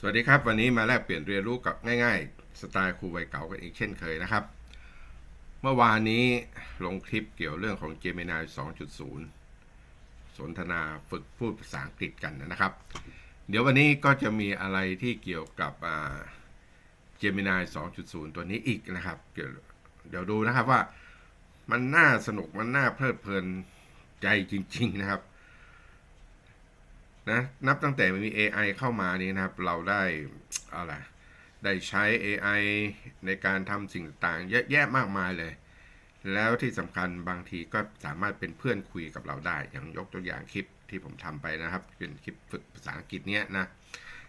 สวัสดีครับ วันนี้มาแลกเปลี่ยนเรียนรู้กับง่ายๆ สไตล์ครูวัยเก่ากันอีกเช่นเคยนะครับ เมื่อวานนี้ลงคลิปเกี่ยวเรื่องของ Gemini 2.0 สนทนาฝึกพูดภาษาอังกฤษกันนะครับ เดี๋ยววันนี้ก็จะมีอะไรที่เกี่ยวกับ Gemini 2.0 ตัวนี้อีกนะครับ เดี๋ยวดูนะครับว่ามันน่าสนุกมันน่าเพลิดเพลินใจจริง ๆ นะครับ นะนับตั้งแต่มี AI เข้ามานี้นะครับ เราได้อะไรได้ใช้ AI ในการทำสิ่งต่างๆเยอะแยะมากมายเลย แล้วที่สำคัญบางทีก็สามารถเป็นเพื่อนคุยกับเราได้ อย่างยกตัวอย่างคลิปที่ผมทำไปนะครับ เป็นคลิปฝึกภาษาอังกฤษเนี้ยนะ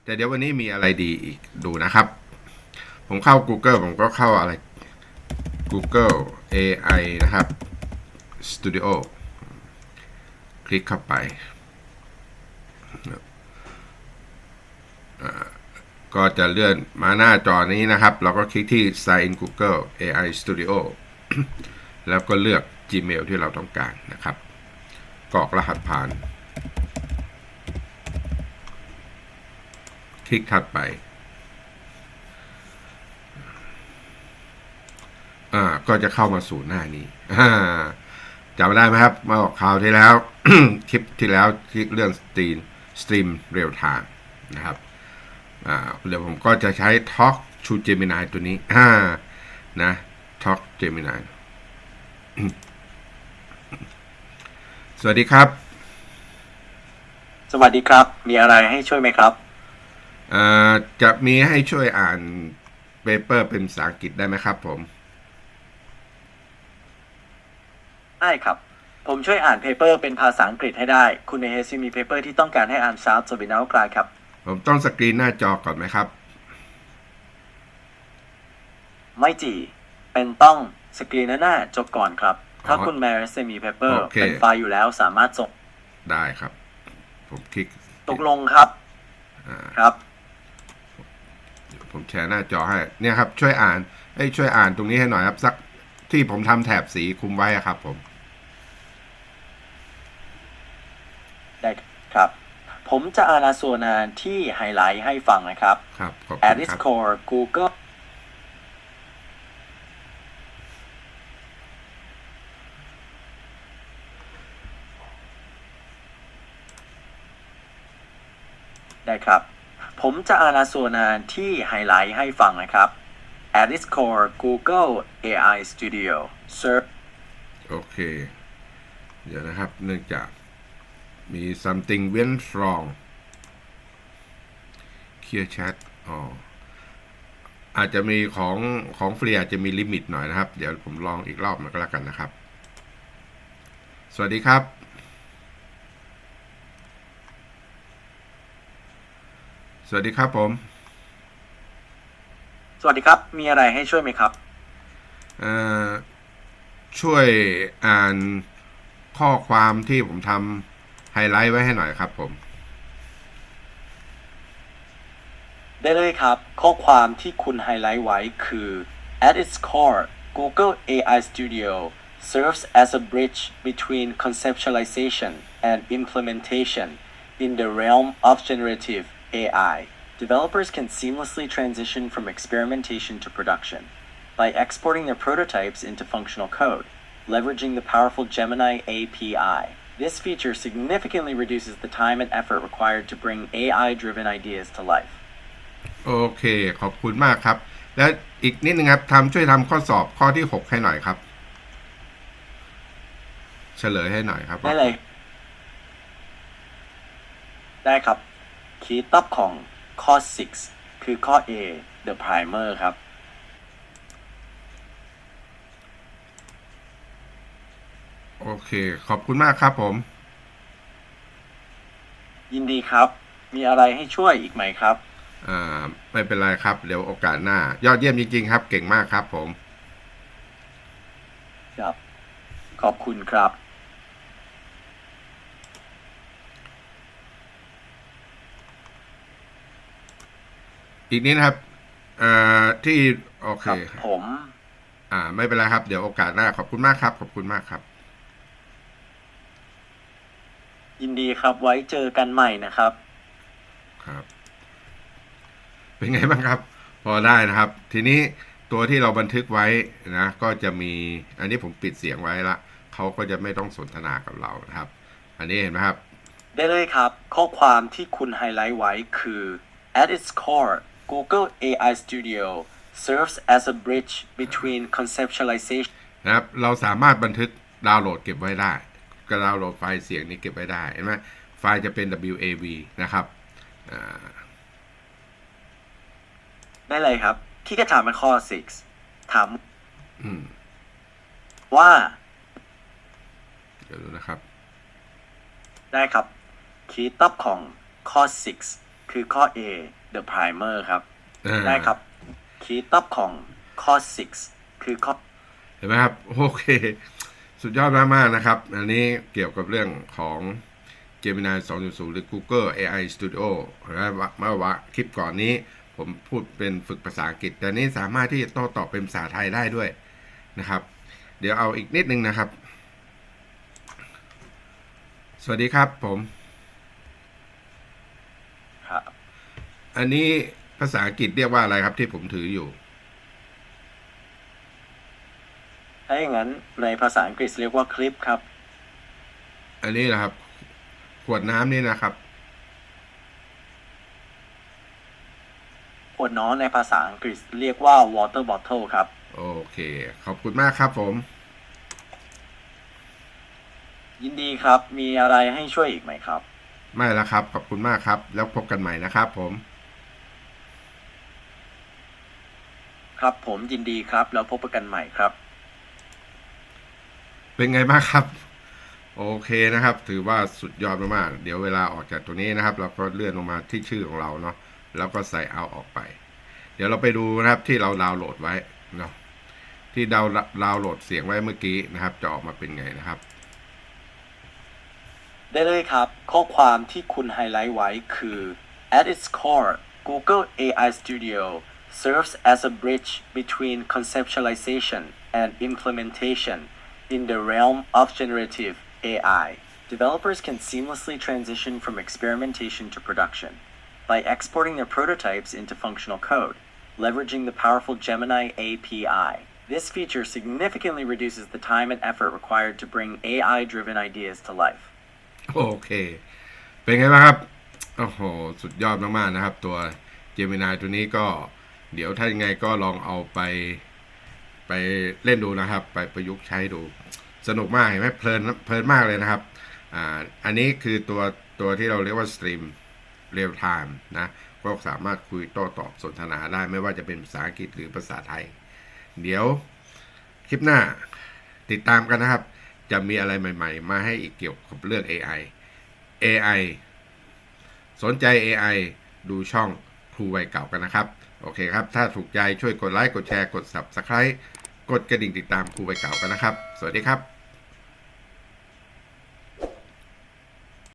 แต่เดี๋ยววันนี้มีอะไรดีอีกดูนะครับ ผมเข้า Google ผมก็เข้าอะไร Google AI นะครับ Studio คลิกเข้าไป ก็จะเลื่อนมาหน้าจอนี้นะครับ เราก็คลิกที่ Sign in Google AI Studio แล้วก็เลือก Gmail ที่เราต้องการนะครับกรอกรหัสผ่าน คลิกถัดไปอ่าก็จะเข้ามาสู่หน้านี้อ่าจำได้ไหมครับเมื่อคราวที่แล้ว คลิปที่แล้วคลิกเรื่องสตรีมสตรีมเรียลไทม์นะครับ อ่าเดี๋ยวผมก็จะใช้ Talk to Gemini ตัวนี้อ่านะ Talk Gemini สวัสดีครับ สวัสดีครับ มีอะไรให้ช่วยไหมครับอ่าจะมีให้ช่วยอ่านเปเปอร์เป็นภาษาอังกฤษได้ไหมครับผม ได้ครับ ผมช่วยอ่านเพเปอร์เป็นภาษาอังกฤษให้ได้ คุณในเฮซีมีเพเปอร์ที่ต้องการให้อ่านซ้ำสบินากลายครับ ผมต้องสกรีนหน้าจอก่อนไหมครับ ไม่จี เป็นต้องสกรีนหน้าจบก่อนครับ ถ้าอ๋อคุณแมรสมีเพเปอร์โอเคเป็นไฟล์อยู่แล้วสามารถส่งได้ครับ ผมคลิก ตกลงครับอ่าครับ ผมแชร์หน้าจอให้ เนี่ยครับ ช่วยอ่านเอ้ยช่วยอ่านตรงนี้ให้หน่อยครับ สักที่ผมทำแถบสีคุมไว้อะครับผม ได้ครับ ผมจะอ่านส่วนอ่านที่ไฮไลท์ให้ฟังนะครับครับขอบ a คุ d ณ i s ครับ Core Google ได้ครับ ผมจะอ่านส่วนอ่านที่ไฮไลท์ให้ฟังนะครับ a d i s Core Google AI Studio Search โอเค เดี๋ยวนะครับ เนื่องจาก มี something went wrong clear chat อ๋ออาจจะมีของของฟรีอาจจะมีลิมิตหน่อยนะครับ เดี๋ยวผมลองอีกรอบมันก็แล้วกันนะครับ สวัสดีครับสวัสดีครับผม สวัสดีครับ มีอะไรให้ช่วยไหมครับเอ่อช่วยอ่านข้อความที่ผมทำ ไฮไลท์ไว้ให้หน่อยครับผม ได้เลยครับ ข้อความที่คุณไฮไลท์ไว้คือ at its core Google AI Studio serves as a bridge between conceptualization and implementation in the realm of generative AI. Developers can seamlessly transition from experimentation to production by exporting their prototypes into functional code, leveraging the powerful Gemini API. This feature significantly reduces the time and effort required to bring AI driven ideas to life. โอเค ขอบคุณมากครับ แล้วอีกนิดนึงครับทำช่วยทำข้อสอบข้อที่หกให้หน่อยครับ เฉลยให้หน่อยครับ ได้เลย ได้ครับ คีย์ตับของข้อ 6 คือข้อ A the primer ครับ โอ เค ขอบคุณมากครับผม ยินดีครับ มีอะไรให้ช่วยอีกไหมครับ อ่า ไม่เป็นไรครับ เดี๋ยวโอกาสหน้า ยอดเยี่ยมจริงๆครับ เก่งมากครับผม ครับ ขอบคุณครับ อีกนิดนะครับ อ่า ที่ โอเค ครับผม อ่า ไม่เป็นไรครับ เดี๋ยวโอกาสหน้า ขอบคุณมากครับ ขอบคุณมากครับ ยินดีครับไว้เจอกันใหม่นะครับ ครับ เป็นไงบ้างครับ พอได้นะครับ ทีนี้ตัวที่เราบันทึกไว้นะ ก็จะมี อันนี้ผมปิดเสียงไว้ละเขาก็จะไม่ต้องสนทนากับเรานะครับ อันนี้เห็นไหมครับ ได้เลยครับ ข้อความที่คุณไฮไลท์ไว้คือ at its core Google AI Studio serves as a bridge between conceptualization นะครับ เราสามารถบันทึกดาวน์โหลดเก็บไว้ได้ ก็ดาวน์โหลดไฟล์เสียงนี้เก็บไว้ได้เห็นไหมไฟล์จะเป็น WAV นะครับอ่าได้เลยครับ ที่จะถามเป็นข้อ 6 ถามอืมว่า เดี๋ยวดูนะครับ ได้ครับ คีย์ตับของข้อ 6 คือข้อ A the primer ครับอ่าได้ครับ คีย์ตับของข้อ 6 คือข้อ เห็นไหมครับ โอเค สุดยอดมากๆนะครับ อันนี้เกี่ยวกับเรื่องของ Gemini 2.0 หรือ Google AI Studio นะเมื่อว่าคลิปก่อนนี้ผมพูดเป็นฝึกภาษาอังกฤษ แต่นี้สามารถที่จะโต้ตอบเป็นภาษาไทยได้ด้วยนะครับ เดี๋ยวเอาอีกนิดนึงนะครับ สวัสดีครับผมครับอันนี้ภาษาอังกฤษเรียกว่าอะไรครับที่ผมถืออยู่ ถ้าอย่างนั้นในภาษาอังกฤษเรียกว่าคลิปครับ อันนี้นะครับ ขวดน้ำนี่นะครับ ขวดน้องในภาษาอังกฤษเรียกว่า water bottle ครับ โอเค ขอบคุณมากครับผม ยินดีครับ มีอะไรให้ช่วยอีกไหมครับ ไม่แล้วครับ ขอบคุณมากครับ แล้วพบกันใหม่นะครับผม ครับผมยินดีครับ แล้วพบกันใหม่ครับ เป็นไงบ้างครับ โอเคนะครับ ถือว่าสุดยอดมากๆเดี๋ยวเวลาออกจากตัวนี้นะครับ เราก็เลื่อนลงมาที่ชื่อของเราเนาะแล้วก็ใส่เอาออกไป เดี๋ยวเราไปดูนะครับที่เราดาวน์โหลดไว้เนาะที่ดาวน์ดาวน์โหลดเสียงไว้เมื่อกี้นะครับ จะออกมาเป็นไงนะครับ ได้เลยครับ ข้อความที่คุณไฮไลท์ไว้คือ at its core Google AI Studio serves as a bridge between conceptualization and implementation in the realm of generative AI. Developers can seamlessly transition from experimentation to production by exporting their prototypes into functional code, leveraging the powerful Gemini API. This feature significantly reduces the time and effort required to bring AI driven ideas to life. โอเค เป็นไงบ้างครับ โอ้โห สุดยอดมากๆนะครับ ตัว Gemini ตัวนี้ก็เดี๋ยวถ้ายังไงก็ลองเอาไป ไปเล่นดูนะครับ ไปประยุกต์ใช้ดู สนุกมากเห็นไหมเพลินเพลินมากเลยนะครับอ่าอันนี้คือตัวตัวที่เราเรียกว่าสตรีมเรียลไทม์นะก็สามารถคุยโต้ตอบสนทนาได้ไม่ว่าจะเป็นภาษาอังกฤษหรือภาษาไทย เดี๋ยวคลิปหน้าติดตามกันนะครับ จะมีอะไรใหม่ๆ มาให้อีกเกี่ยวกับเรื่อง AI AI สนใจ AI ดูช่องครูวัยเก่ากันนะครับ โอเคครับ ถ้าถูกใจช่วยกดไลค์ กดแชร์ กด Subscribe กดกระดิ่งติดตามครูใบเก่ากันนะครับ สวัสดีครับ